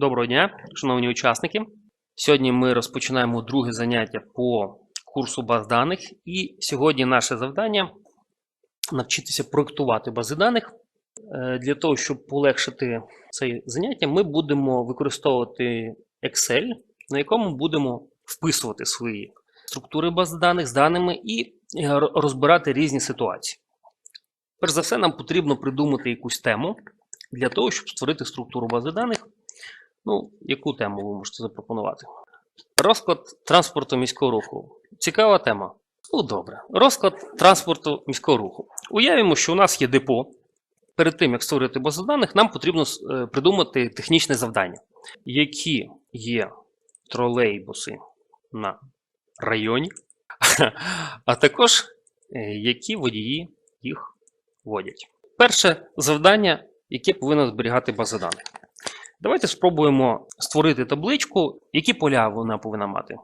Доброго дня, шановні учасники. Сьогодні ми розпочинаємо друге заняття по курсу баз даних. І сьогодні наше завдання навчитися проектувати бази даних. Е, Для того, щоб полегшити це заняття, ми будемо використовувати Excel, на якому будемо вписувати свої структури баз даних з даними і е, розбирати різні ситуації. Перш за все, нам потрібно придумати якусь тему для того, щоб створити структуру бази даних. Ну, яку тему ви можете запропонувати? Розклад транспорту міського руху. Цікава тема. Ну, добре. Розклад транспорту міського руху. Уявімо, що у нас є депо. Перед тим, як створити базу даних, нам потрібно е, придумати технічне завдання, які є тролейбуси на районі, а також е, які водії їх водять. Перше завдання, яке повинна зберігати база даних. Давайте спробуємо створити табличку, які поля вона повинна мати.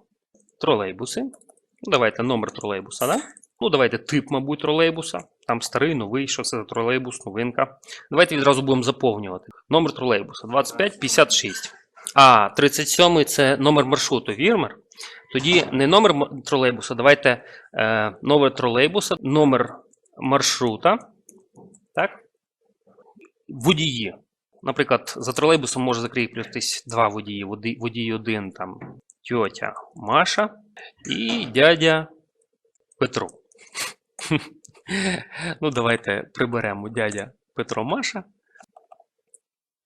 Тролейбуси. Ну, давайте номер тролейбуса, да? Ну, давайте тип, мабуть, тролейбуса. Там старий, новий, що це за тролейбус, новинка. Давайте відразу будемо заповнювати. Номер тролейбуса 2556. А, 37 це номер маршруту, вірмер. Тоді не номер тролейбуса, давайте е, номер тролейбуса, номер маршрута. Так? Водії. Наприклад, за тролейбусом може закріпитись два водії. Водій один, там тьотя Маша і дядя Петро. ну, давайте приберемо дядя Петро Маша.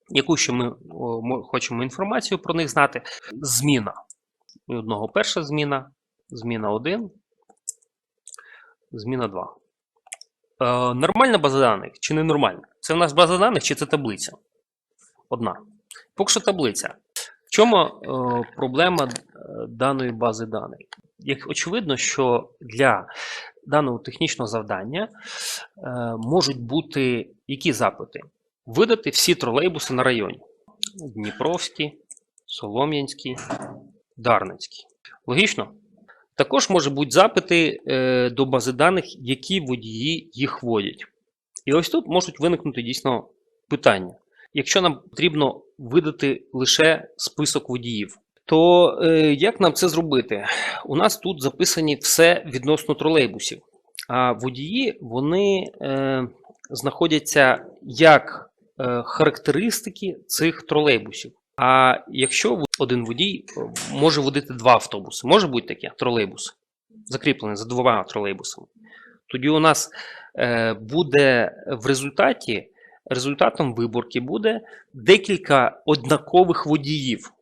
Яку ще ми хочемо інформацію про них знати? Зміна. Одного перша зміна, зміна 1, зміна 2. Е, нормальна база даних чи не нормальна? Це в нас база даних чи це таблиця? Одна. Поки що таблиця. В чому е, проблема е, даної бази даних? Як очевидно, що для даного технічного завдання е, можуть бути які запити? Видати всі тролейбуси на районі: Дніпровський, Солом'янський, Дарницький. Логічно? Також може бути запити е, до бази даних, які водії їх водять. І ось тут можуть виникнути дійсно питання. Якщо нам потрібно видати лише список водіїв, то е, як нам це зробити? У нас тут записані все відносно тролейбусів. А водії вони е, знаходяться як е, характеристики цих тролейбусів. А якщо один водій е, може водити два автобуси, може бути таке тролейбус, закріплений за двома тролейбусами, тоді у нас е, буде в результаті результатом виборки буде декілька однакових водіїв.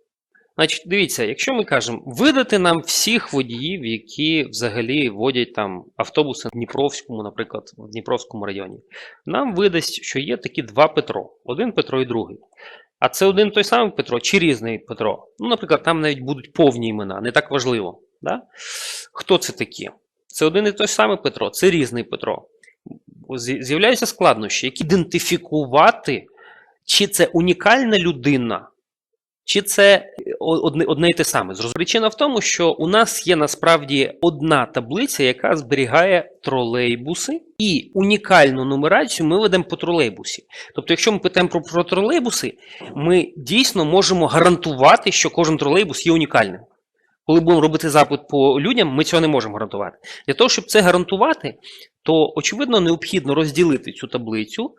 Значить, дивіться, якщо ми кажемо видати нам всіх водіїв, які взагалі водять там автобуси в Дніпровському, наприклад, в Дніпровському районі, нам видасть, що є такі два Петро: один Петро і другий. А це один той самий Петро чи різний Петро. Ну, наприклад, там навіть будуть повні імена, не так важливо. Да? Хто це такі? Це один і той самий Петро, це різний Петро. З'я- З'являються складнощі, як ідентифікувати, чи це унікальна людина, чи це одне, одне і те саме. Причина в тому, що у нас є насправді одна таблиця, яка зберігає тролейбуси, і унікальну нумерацію ми ведемо по тролейбусі. Тобто, якщо ми питаємо про, про тролейбуси, ми дійсно можемо гарантувати, що кожен тролейбус є унікальним. Коли будемо робити запит по людям, ми цього не можемо гарантувати. Для того, щоб це гарантувати, то очевидно необхідно розділити цю таблицю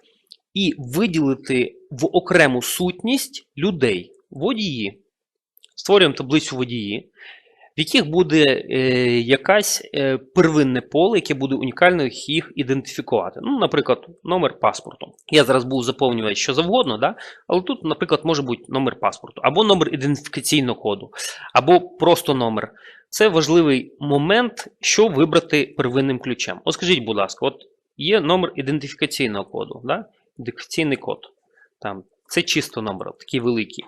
і виділити в окрему сутність людей, водії. Створюємо таблицю водії, в яких буде е, якась е, первинне поле, яке буде унікально їх ідентифікувати. Ну, наприклад, номер паспорту. Я зараз буду заповнювати що завгодно, да? але тут, наприклад, може бути номер паспорту, або номер ідентифікаційного коду, або просто номер. Це важливий момент, що вибрати первинним ключем. От скажіть, будь ласка, от є номер ідентифікаційного коду, да? ідентифікаційний код. Там, це чисто номер, такий великий.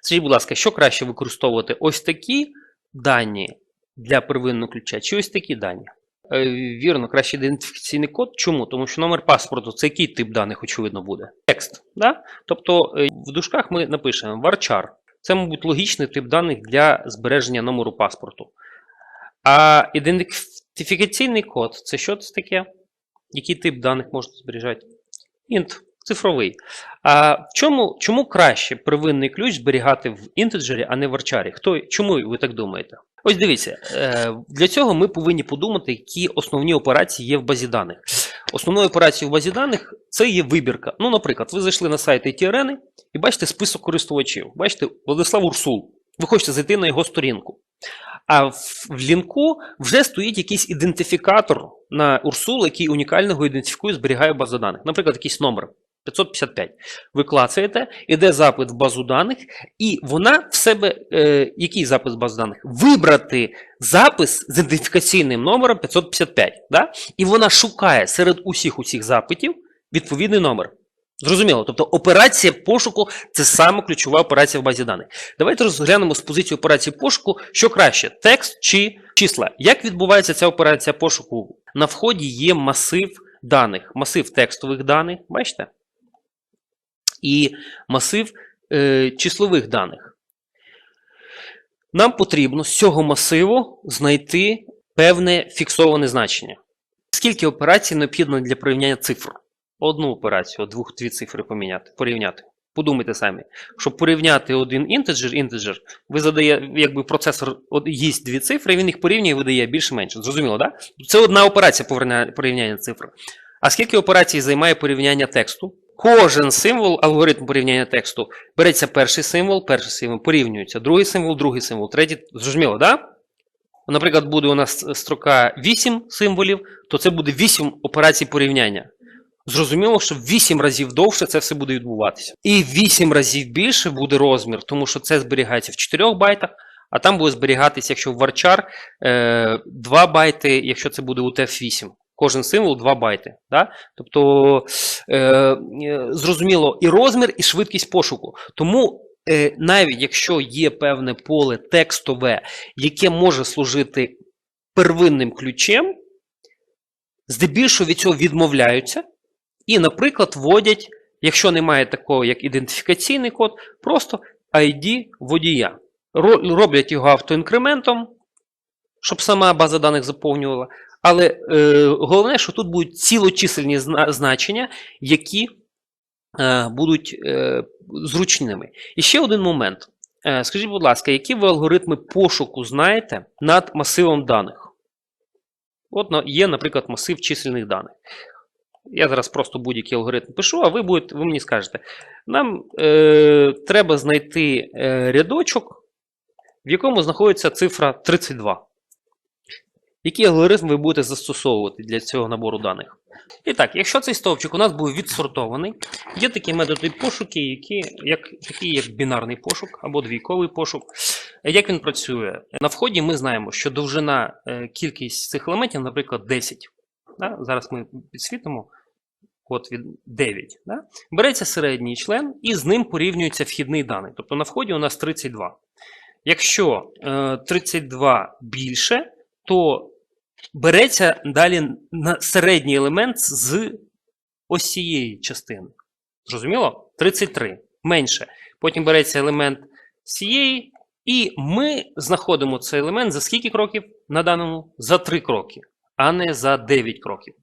Скажіть, будь ласка, що краще використовувати? Ось такі дані для первинного ключа, чи ось такі дані? Е, вірно, краще ідентифікаційний код. Чому? Тому що номер паспорту це який тип даних, очевидно, буде? Текст. Да? Тобто е, в дужках ми напишемо varchar. Це, мабуть, логічний тип даних для збереження номеру паспорту. А ідентифікаційний код це що це таке? Який тип даних можна зберігати? Int цифровий. А чому, чому краще первинний ключ зберігати в інтеджері, а не в арчарі? Хто, чому ви так думаєте? Ось дивіться, е, для цього ми повинні подумати, які основні операції є в базі даних. Основною операцією в базі даних це є вибірка. Ну, наприклад, ви зайшли на сайт IT-арени і бачите список користувачів. Бачите, Владислав Урсул. Ви хочете зайти на його сторінку. А в, в лінку вже стоїть якийсь ідентифікатор на Урсул, який унікального ідентифікує, зберігає базу даних. Наприклад, якийсь номер 555. Ви клацаєте, іде запит в базу даних, і вона в себе, е, який запис в базу даних? Вибрати запис з ідентифікаційним номером 555. Да? І вона шукає серед усіх усіх запитів відповідний номер. Зрозуміло, тобто операція пошуку це саме ключова операція в базі даних. Давайте розглянемо з позиції операції пошуку, що краще: текст чи числа. Як відбувається ця операція пошуку? На вході є масив даних, масив текстових даних, бачите? І масив е, числових даних. Нам потрібно з цього масиву знайти певне фіксоване значення. Скільки операцій необхідно для порівняння цифр? Одну операцію, двох дві цифри поміняти, порівняти. Подумайте самі, щоб порівняти один інтеджер, інтеджер, ви задає, якби процесор їсть дві цифри, він їх порівнює і видає більше-менше. Зрозуміло, так? Да? Це одна операція порівняння цифр. А скільки операцій займає порівняння тексту? Кожен символ, алгоритм порівняння тексту, береться перший символ, перший символ порівнюється, другий символ, другий символ, третій. Зрозуміло, так? Да? Наприклад, буде у нас строка 8 символів, то це буде 8 операцій порівняння. Зрозуміло, що в 8 разів довше це все буде відбуватися. І 8 разів більше буде розмір, тому що це зберігається в 4 байтах, а там буде зберігатися, якщо в е, 2 байти, якщо це буде UTF-8. Кожен символ 2 байти. Да? Тобто, е, е, зрозуміло, і розмір, і швидкість пошуку. Тому е, навіть якщо є певне поле текстове, яке може служити первинним ключем, здебільшого від цього відмовляються. І, наприклад, вводять, якщо немає такого, як ідентифікаційний код, просто ID водія. Роблять його автоінкрементом, щоб сама база даних заповнювала. Але е, головне, що тут будуть цілочисельні значення, які е, будуть е, зручними. І ще один момент. Е, скажіть, будь ласка, які ви алгоритми пошуку знаєте над масивом даних? От є, наприклад, масив чисельних даних. Я зараз просто будь-який алгоритм пишу, а ви будете, ви мені скажете, нам е, треба знайти е, рядочок, в якому знаходиться цифра 32. Який алгоритм ви будете застосовувати для цього набору даних? І так, якщо цей стовпчик у нас був відсортований, є такі методи пошуки, які, як, такі як бінарний пошук або двійковий пошук. Як він працює? На вході ми знаємо, що довжина е, кількість цих елементів, наприклад, 10. Да? Зараз ми підсвітимо код від 9. Да? Береться середній член і з ним порівнюється вхідний даний. Тобто на вході у нас 32. Якщо е, 32 більше, то береться далі на середній елемент з ось цієї частини. Зрозуміло? 33 менше. Потім береться елемент цієї, і ми знаходимо цей елемент за скільки кроків на даному? За 3 кроки, а не за 9 кроків.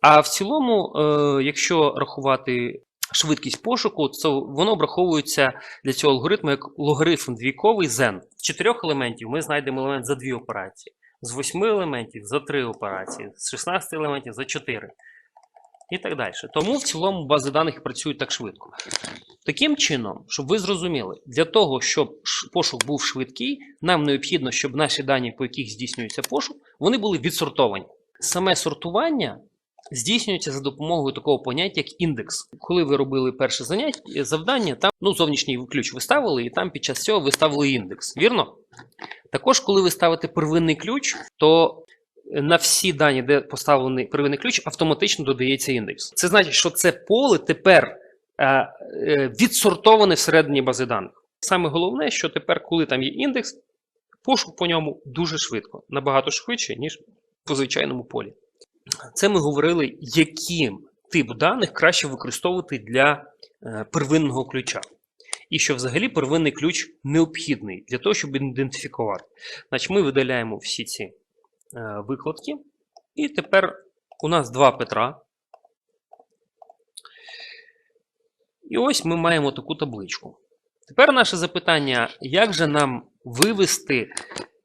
А в цілому, е, якщо рахувати швидкість пошуку, то воно обраховується для цього алгоритму як логарифм двійковий zen. З чотирьох елементів ми знайдемо елемент за дві операції, з восьми елементів за три операції, з 16 елементів за 4. І так далі. Тому в цілому бази даних працюють так швидко. Таким чином, щоб ви зрозуміли, для того, щоб пошук був швидкий, нам необхідно, щоб наші дані, по яких здійснюється пошук, вони були відсортовані. Саме сортування здійснюється за допомогою такого поняття, як індекс. Коли ви робили перше заняття, завдання, там ну, зовнішній ключ ви ставили, і там під час цього ви ставили індекс. Вірно? Також, коли ви ставите первинний ключ, то на всі дані, де поставлений первинний ключ, автоматично додається індекс. Це значить, що це поле тепер е, е, відсортоване всередині бази даних. Саме головне, що тепер, коли там є індекс, пошук по ньому дуже швидко, набагато швидше, ніж по звичайному полі. Це ми говорили, яким тип даних краще використовувати для е, первинного ключа. І що взагалі первинний ключ необхідний для того, щоб ідентифікувати. Значить, ми видаляємо всі ці е, викладки. І тепер у нас два Петра. І ось ми маємо таку табличку. Тепер наше запитання: як же нам вивести,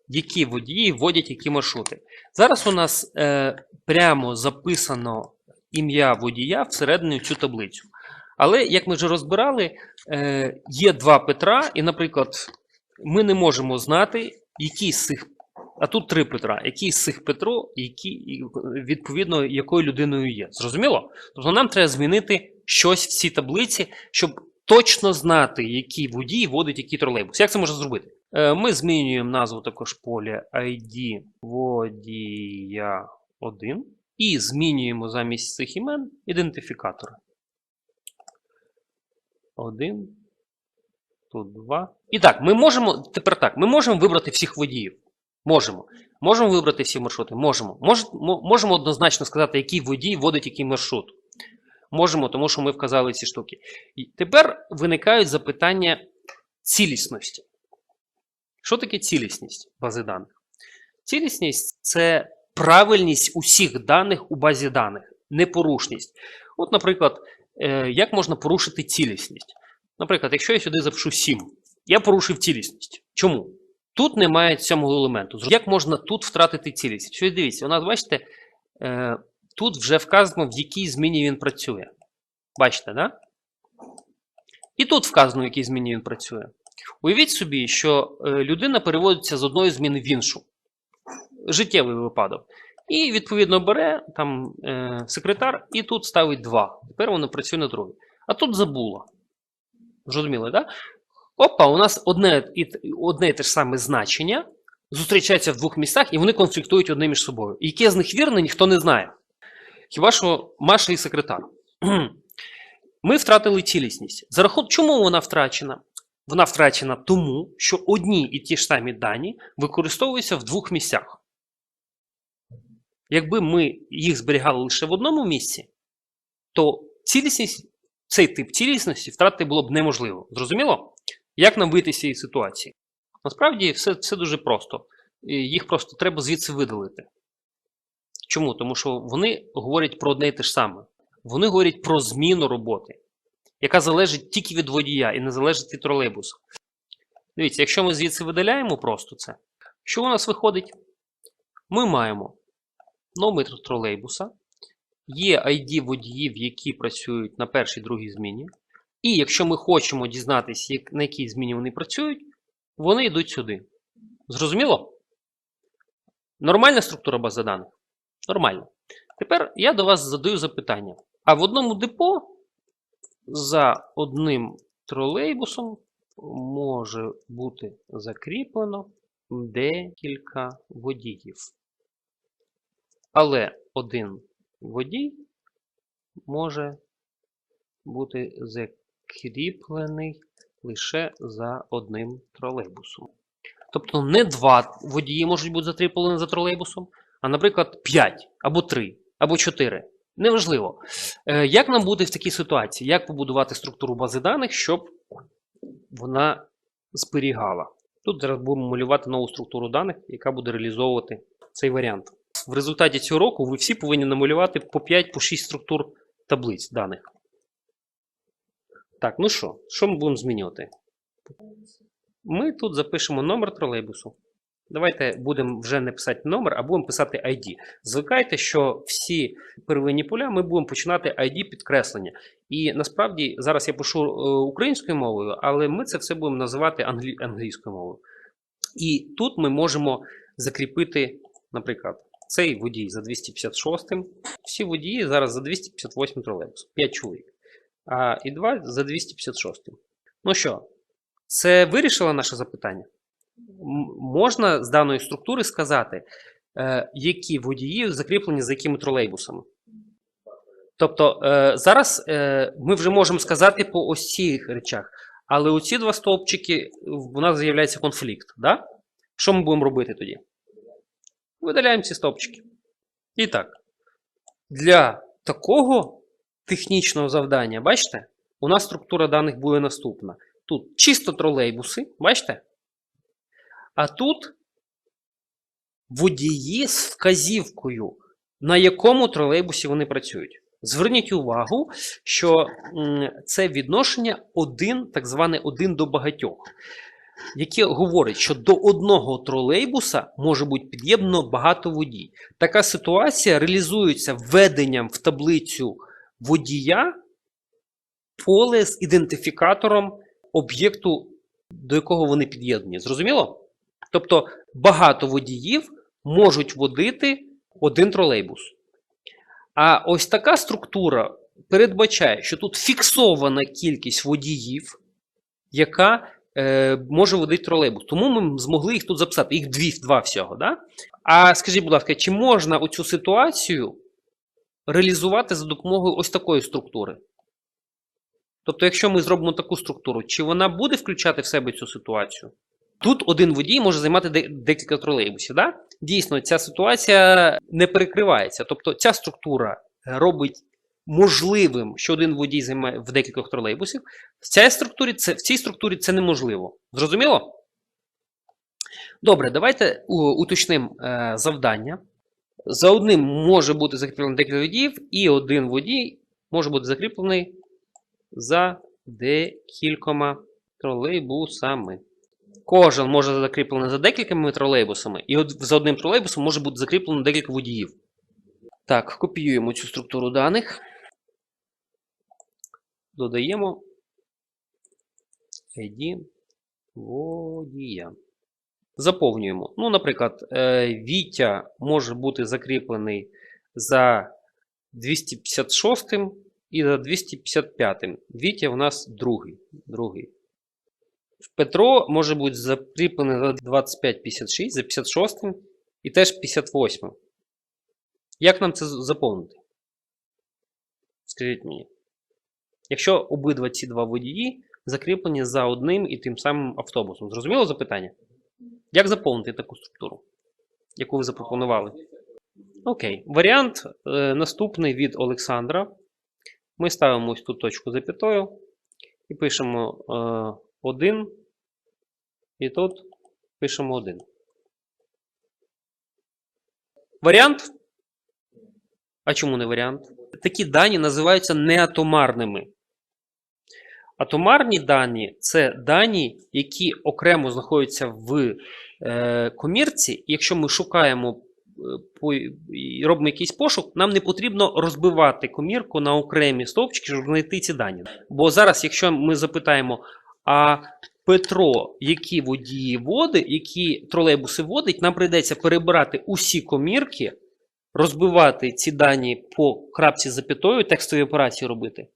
які водії вводять які маршрути? Зараз у нас е, прямо записано ім'я водія всередину в цю таблицю. Але, як ми вже розбирали, е, є два Петра, і, наприклад, ми не можемо знати, які з цих. А тут три Петра, який з цих Петро, які відповідно якою людиною є. Зрозуміло? Тобто нам треба змінити щось в цій таблиці, щоб точно знати, який водій водить який тролейбус. Як це можна зробити? Е, Ми змінюємо назву також поля ID водія 1 і змінюємо замість цих імен ідентифікатори. 1. Тут 2. І так, ми можемо. Тепер так, ми можемо вибрати всіх водіїв. Можемо. Можемо вибрати всі маршрути? Можемо. Мож, можемо однозначно сказати, який водій водить який маршрут. Можемо, тому що ми вказали ці штуки. І тепер виникають запитання цілісності. Що таке цілісність бази даних? Цілісність це правильність усіх даних у базі даних, непорушність. От, наприклад, як можна порушити цілісність? Наприклад, якщо я сюди запишу 7, я порушив цілісність. Чому? Тут немає сьомого елементу. Як можна тут втратити цілісність? Що дивіться, у нас, бачите, е, тут вже вказано, в якій зміні він працює. Бачите, да? І тут вказано, в якій зміні він працює. Уявіть собі, що е, людина переводиться з одної зміни в іншу. Життєвий випадок. І, відповідно, бере там е, секретар і тут ставить 2. Тепер воно працює на другій. А тут забула. Зрозуміли, так? Да? Опа, у нас одне і, одне і те ж саме значення зустрічаються в двох місцях, і вони конфліктують одне між собою. І яке з них вірне, ніхто не знає. Хіба що Маша і секретар. Ми втратили цілісність. За рахунок чому вона втрачена? Вона втрачена тому, що одні і ті ж самі дані використовуються в двох місцях. Якби ми їх зберігали лише в одному місці, то цілісність, цей тип цілісності втратити було б неможливо. Зрозуміло? Як нам вийти з цієї ситуації? Насправді все, все дуже просто. Їх просто треба звідси видалити. Чому? Тому що вони говорять про одне і те ж саме. Вони говорять про зміну роботи, яка залежить тільки від водія і не залежить від тролейбусу. Дивіться, якщо ми звідси видаляємо просто це, що у нас виходить? Ми маємо номер тролейбуса, є ID водіїв, які працюють на першій другій зміні. І якщо ми хочемо дізнатися, на якій зміні вони працюють, вони йдуть сюди. Зрозуміло? Нормальна структура бази даних? Нормально. Тепер я до вас задаю запитання. А в одному депо за одним тролейбусом може бути закріплено декілька водіїв. Але один водій може бути закріплений лише за одним тролейбусом. Тобто не два водії можуть бути закріплені за тролейбусом, а, наприклад, 5 або 3, або 4. Неважливо. Е, Як нам бути в такій ситуації? Як побудувати структуру бази даних, щоб вона зберігала? Тут зараз будемо малювати нову структуру даних, яка буде реалізовувати цей варіант. В результаті цього року ви всі повинні намалювати по 5-6 структур таблиць даних. Так, ну що, що ми будемо змінювати? Ми тут запишемо номер тролейбусу. Давайте будемо вже не писати номер, а будемо писати ID. Звикайте, що всі первинні поля ми будемо починати ID підкреслення. І насправді зараз я пишу е, українською мовою, але ми це все будемо називати англі... англійською мовою. І тут ми можемо закріпити, наприклад, цей водій за 256, всі водії зараз за 258 тролейбус, 5 чоловік. А, і 2 за 256. Ну що, це вирішило наше запитання? Можна з даної структури сказати, е, які водії закріплені за якими тролейбусами. Тобто е, зараз е, ми вже можемо сказати по ось речах, але оці два стовпчики у нас з'являється конфлікт. Да? Що ми будемо робити тоді? Видаляємо ці стовпчики. І так, для такого технічного завдання, бачите, у нас структура даних буде наступна. Тут чисто тролейбуси, бачите? А тут водії з вказівкою, на якому тролейбусі вони працюють. Зверніть увагу, що це відношення один, так зване один до багатьох, яке говорить, що до одного тролейбуса може бути під'єднано багато водій. Така ситуація реалізується введенням в таблицю водія поле з ідентифікатором об'єкту, до якого вони під'єднані. Зрозуміло? Тобто багато водіїв можуть водити один тролейбус. А ось така структура передбачає, що тут фіксована кількість водіїв, яка е, може водити тролейбус. Тому ми змогли їх тут записати. Їх дві, два всього. Да? А скажіть, будь ласка, чи можна оцю ситуацію реалізувати за допомогою ось такої структури? Тобто, якщо ми зробимо таку структуру, чи вона буде включати в себе цю ситуацію? Тут один водій може займати декілька тролейбусів. Да? Дійсно, ця ситуація не перекривається. Тобто, ця структура робить можливим, що один водій займає в декількох тролейбусів. В цій структурі це, в цій структурі це неможливо. Зрозуміло? Добре, давайте уточнимо е, завдання. За одним може бути закріплено декілька водіїв, і один водій може бути закріплений за декількома тролейбусами. Кожен може закріплений за декількома тролейбусами, і от за одним тролейбусом може бути закріплено декілька водіїв. Так, копіюємо цю структуру даних. Додаємо ID водія. Заповнюємо. Ну, наприклад, е, Вітя може бути закріплений за 256 і за 255. Вітя у нас другий. другий. Петро може бути закріплений за 2556, за 56 і теж 58. Як нам це заповнити? Скажіть мені. Якщо обидва ці два водії закріплені за одним і тим самим автобусом. Зрозуміло запитання? Як заповнити таку структуру, яку ви запропонували? Окей. Варіант е, наступний від Олександра. Ми ставимо ось тут точку запятою і пишемо е, 1. І тут пишемо 1. Варіант? А чому не варіант? Такі дані називаються неатомарними. Атомарні дані це дані, які окремо знаходяться в е, комірці. І якщо ми шукаємо е, і робимо якийсь пошук, нам не потрібно розбивати комірку на окремі стовпчики, щоб знайти ці дані. Бо зараз, якщо ми запитаємо, а Петро, які водії водить, які тролейбуси водить, нам прийдеться перебирати усі комірки, розбивати ці дані по крапці запятою, текстові операції робити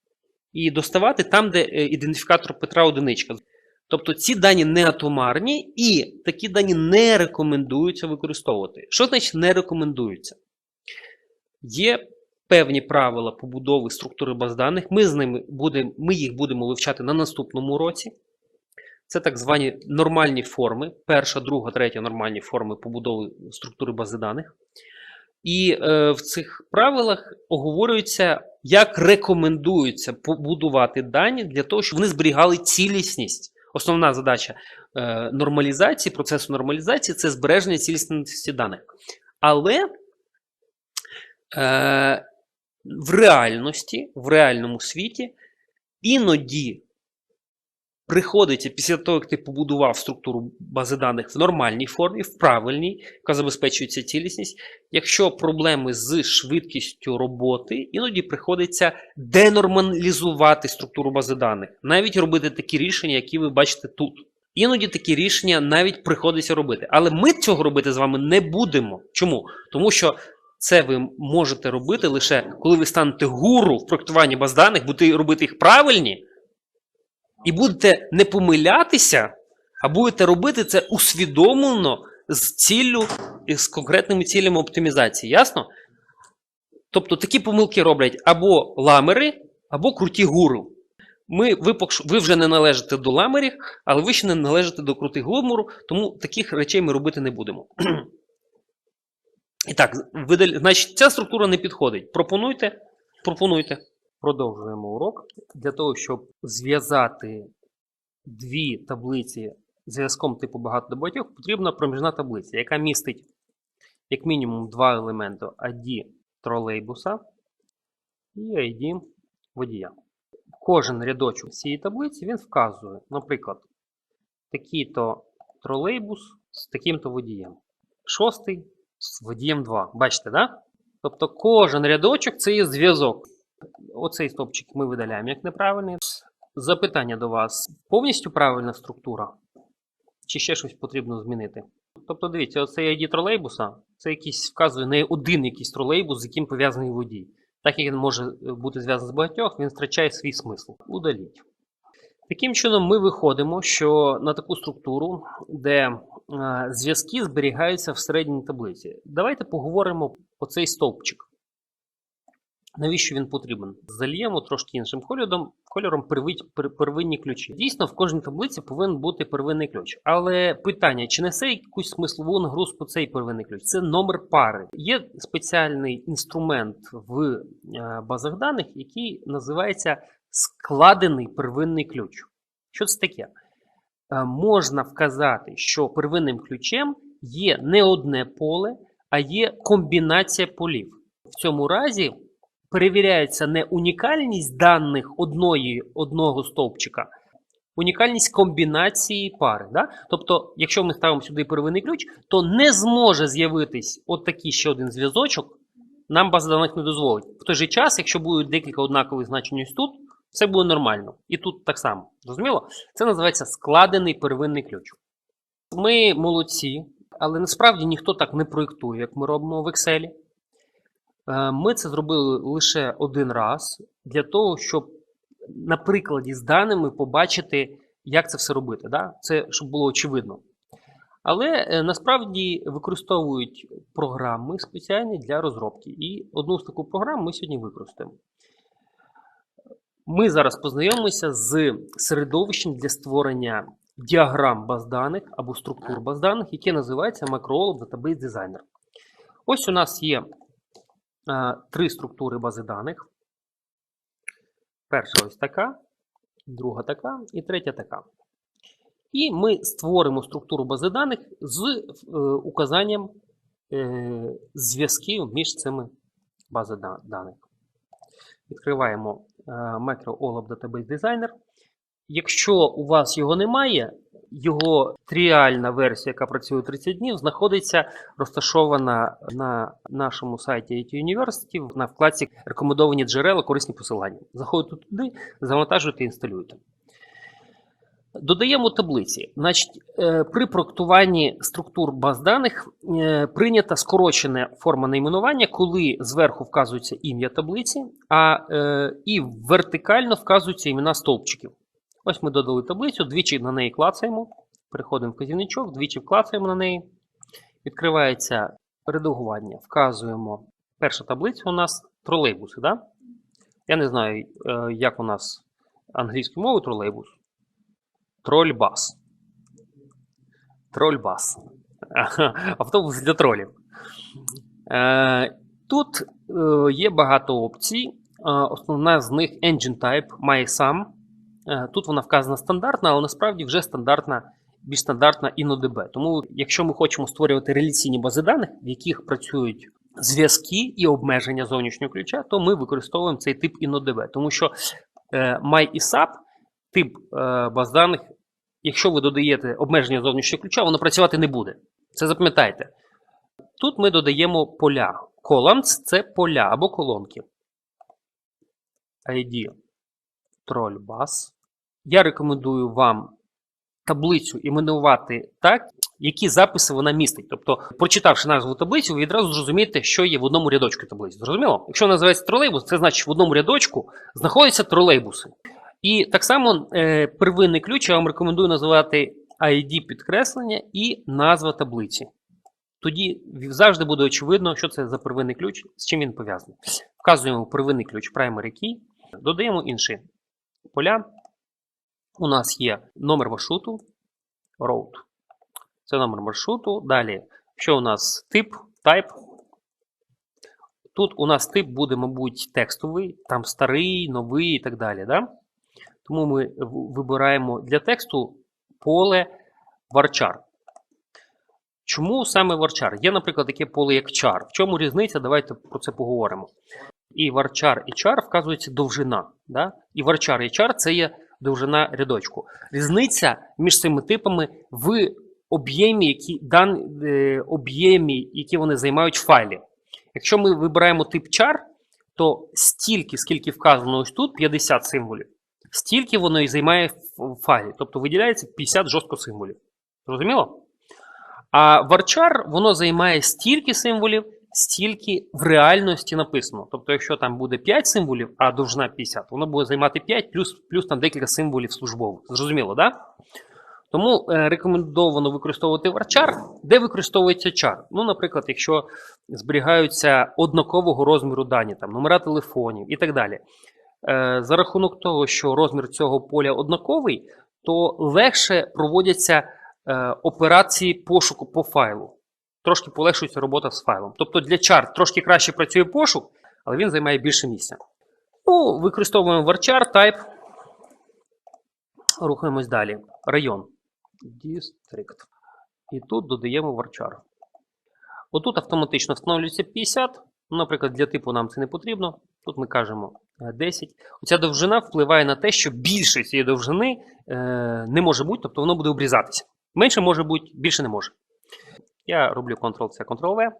і доставати там, де е, ідентифікатор Петра одиничка. Тобто ці дані не атомарні і такі дані не рекомендуються використовувати. Що значить не рекомендуються? Є певні правила побудови структури баз даних. Ми, з ними будемо, ми їх будемо вивчати на наступному році. Це так звані нормальні форми. Перша, друга, третя нормальні форми побудови структури бази даних. І е, в цих правилах оговорюється, як рекомендується побудувати дані для того, щоб вони зберігали цілісність. Основна задача е, нормалізації, процесу нормалізації це збереження цілісності даних. Але е, в реальності, в реальному світі, іноді приходиться після того, як ти побудував структуру бази даних в нормальній формі, в правильній, яка забезпечується цілісність. Якщо проблеми з швидкістю роботи, іноді приходиться денормалізувати структуру бази даних, навіть робити такі рішення, які ви бачите тут. Іноді такі рішення навіть приходиться робити. Але ми цього робити з вами не будемо. Чому? Тому що це ви можете робити лише коли ви станете гуру в проектуванні баз даних, будете робити їх правильні, і будете не помилятися, а будете робити це усвідомлено з ціллю і з конкретними цілями оптимізації. Ясно? Тобто такі помилки роблять або ламери, або круті гуру. Ми, ви, ви вже не належите до ламерів, але ви ще не належите до крутих гуру, тому таких речей ми робити не будемо. І так, видал- значить, ця структура не підходить. Пропонуйте, пропонуйте. Продовжуємо урок. Для того, щоб зв'язати дві таблиці зв'язком типу багато до багатьох, потрібна проміжна таблиця, яка містить як мінімум два елементи ID тролейбуса і ID водія. Кожен рядочок цієї таблиці він вказує, наприклад, такий-то тролейбус з таким-то водієм. Шостий з водієм 2. Бачите, да? Тобто кожен рядочок це є зв'язок. Оцей стопчик ми видаляємо як неправильний. Запитання до вас: повністю правильна структура? Чи ще щось потрібно змінити? Тобто, дивіться, оцей ID тролейбуса це якийсь вказує не один якийсь тролейбус, з яким пов'язаний водій. Так як він може бути зв'язаний з багатьох, він втрачає свій смисл. Удаліть. Таким чином, ми виходимо, що на таку структуру, де е, зв'язки зберігаються в середній таблиці. Давайте поговоримо про цей стовпчик. Навіщо він потрібен? Зальємо трошки іншим кольором, кольором первинні ключі. Дійсно, в кожній таблиці повинен бути первинний ключ. Але питання, чи несе якусь смислову нагрузку цей первинний ключ? Це номер пари. Є спеціальний інструмент в е, базах даних, який називається складений первинний ключ. Що це таке? Е, Можна вказати, що первинним ключем є не одне поле, а є комбінація полів. В цьому разі перевіряється не унікальність даних одної, одного стовпчика, унікальність комбінації пари. Да? Тобто, якщо ми ставимо сюди первинний ключ, то не зможе з'явитись от такий ще один зв'язочок, нам база даних не дозволить. В той же час, якщо будуть декілька однакових значень ось тут, все буде нормально. І тут так само. Зрозуміло? Це називається складений первинний ключ. Ми молодці, але насправді ніхто так не проєктує, як ми робимо в Excel. Е, Ми це зробили лише один раз для того, щоб на прикладі з даними побачити, як це все робити. Да? Це щоб було очевидно. Але е, насправді використовують програми спеціальні для розробки. І одну з таких програм ми сьогодні використаємо. Ми зараз познайомимося з середовищем для створення діаграм баз даних або структур баз даних, яке називається Macroolab Database Designer. Ось у нас є три структури бази даних. Перша ось така, друга така і третя така. І ми створимо структуру бази даних з е, указанням е, зв'язків між цими базами даних. Відкриваємо е, Macro OLAP Database Designer. Якщо у вас його немає, його тріальна версія, яка працює 30 днів, знаходиться розташована на нашому сайті IT University на вкладці Рекомендовані джерела, корисні посилання. Заходите туди, завантажуєте і інсталюєте. Додаємо таблиці. Значить, е, при проектуванні структур баз даних е, прийнята скорочена форма найменування, коли зверху вказується ім'я таблиці, а е, і вертикально вказуються імена стовпчиків. Ось ми додали таблицю, двічі на неї клацаємо, переходимо в вказівничок, двічі вклацаємо на неї. Відкривається редагування. Вказуємо. Перша таблиця у нас тролейбуси. Да? Я не знаю, е, як у нас англійською мовою тролейбус. Трольбас. Трольбас. Автобус для тролів. Е, Тут е, є багато опцій. Основна з них Engine Type має сам. Е, Тут вона вказана стандартна, але насправді вже стандартна, більш стандартна InnoDB. Тому, якщо ми хочемо створювати реляційні бази даних, в яких працюють зв'язки і обмеження зовнішнього ключа, то ми використовуємо цей тип InnoDB. Тому що е, MyISAP тип е, баз даних, якщо ви додаєте обмеження зовнішнього ключа, воно працювати не буде. Це запам'ятайте. Тут ми додаємо поля. Columns – це поля або колонки. ID Trollbus. Я рекомендую вам таблицю іменувати так, які записи вона містить. Тобто, прочитавши назву таблиці, ви відразу зрозумієте, що є в одному рядочку таблиці. Зрозуміло? Якщо називається тролейбус, це значить в одному рядочку знаходяться тролейбуси. І так само е, первинний ключ я вам рекомендую називати ID підкреслення і назва таблиці. Тоді завжди буде очевидно, що це за первинний ключ, з чим він пов'язаний. Вказуємо первинний ключ primary key, додаємо інші поля. У нас є номер маршруту, route. Це номер маршруту. Далі, що у нас тип, type. Тут у нас тип буде, мабуть, текстовий, там старий, новий і так далі. Да? Тому ми вибираємо для тексту поле varchar. Чому саме varchar? Є, наприклад, таке поле як char. В чому різниця? Давайте про це поговоримо. І varchar і char вказується довжина. Да? І varchar і char це є довжина рядочку. Різниця між цими типами в об'ємі, які, дан, е, об'ємі, які вони займають в файлі. Якщо ми вибираємо тип char, то стільки, скільки вказано ось тут, 50 символів, стільки воно і займає в файлі. Тобто виділяється 50 жорстко символів. Зрозуміло? А varchar воно займає стільки символів, стільки в реальності написано. Тобто, якщо там буде 5 символів, а довжина 50, воно буде займати 5 плюс, плюс там декілька символів службових. Зрозуміло. Да? Тому е, рекомендовано використовувати varchar. Де використовується char? Ну, наприклад, якщо зберігаються однакового розміру дані, там, номера телефонів і так далі. Е, за рахунок того, що розмір цього поля однаковий, то легше проводяться е, операції пошуку по файлу. Трошки полегшується робота з файлом. Тобто для char трошки краще працює пошук, але він займає більше місця. Ну, використовуємо varchar type. Рухаємось далі. Район. District. І тут додаємо varchar. Отут автоматично встановлюється 50. Ну, наприклад, для типу нам це не потрібно. Тут ми кажемо е, 10. Оця довжина впливає на те, що більше цієї довжини е, не може бути, тобто воно буде обрізатися. Менше може бути, більше не може. Я роблю Ctrl-C, Ctrl-V.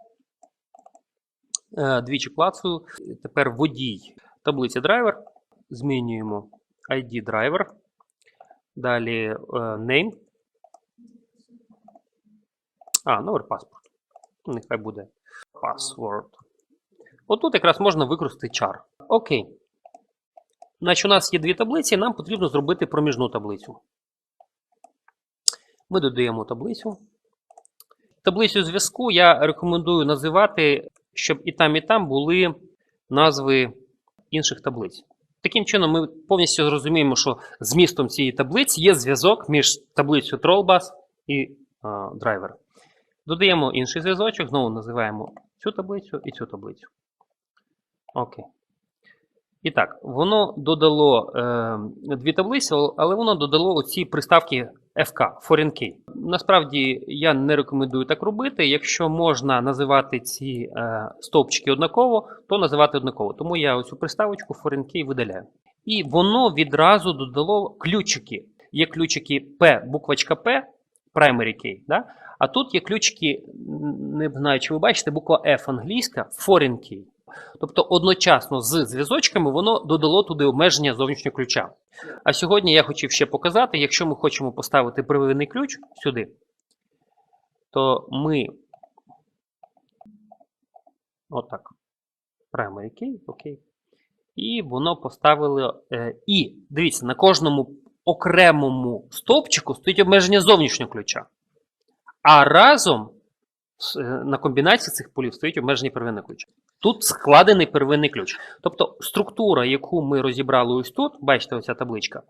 Е, Двічі клацаю. Тепер водій таблиці драйвер. Змінюємо ID драйвер. Далі е, name. А, номер паспорт. Нехай буде password. Отут якраз можна використати char. Окей. Значить, у нас є дві таблиці, нам потрібно зробити проміжну таблицю. Ми додаємо таблицю. Таблицю зв'язку я рекомендую називати, щоб і там, і там були назви інших таблиць. Таким чином, ми повністю зрозуміємо, що змістом цієї таблиці є зв'язок між таблицею Trollbus і драйвер. Додаємо інший зв'язочок, знову називаємо цю таблицю і цю таблицю. Окей. І так, воно додало е, дві таблиці, але воно додало оці приставки Foreign key. Насправді я не рекомендую так робити. Якщо можна називати ці е, стовпчики однаково, то називати однаково. Тому я оцю приставочку key видаляю. І воно відразу додало ключики. Є ключики P, буквочка P, primary key. Да? А тут є ключики, не знаю, чи ви бачите, буква F англійська, foreign key. Тобто одночасно з зв'язочками воно додало туди обмеження зовнішнього ключа. А сьогодні я хотів ще показати, якщо ми хочемо поставити первинний ключ сюди, то ми отак. Primary key, окей. І воно поставило. Е, і дивіться, на кожному окремому стовпчику стоїть обмеження зовнішнього ключа. А разом е, на комбінації цих полів стоїть обмеження первинного ключа. Тут складений первинний ключ. Тобто структура, яку ми розібрали ось тут, бачите, оця табличка,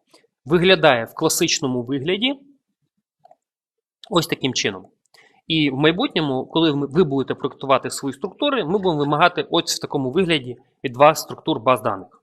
виглядає в класичному вигляді ось таким чином. І в майбутньому, коли ви будете проектувати свої структури, ми будемо вимагати ось в такому вигляді від вас структур баз даних.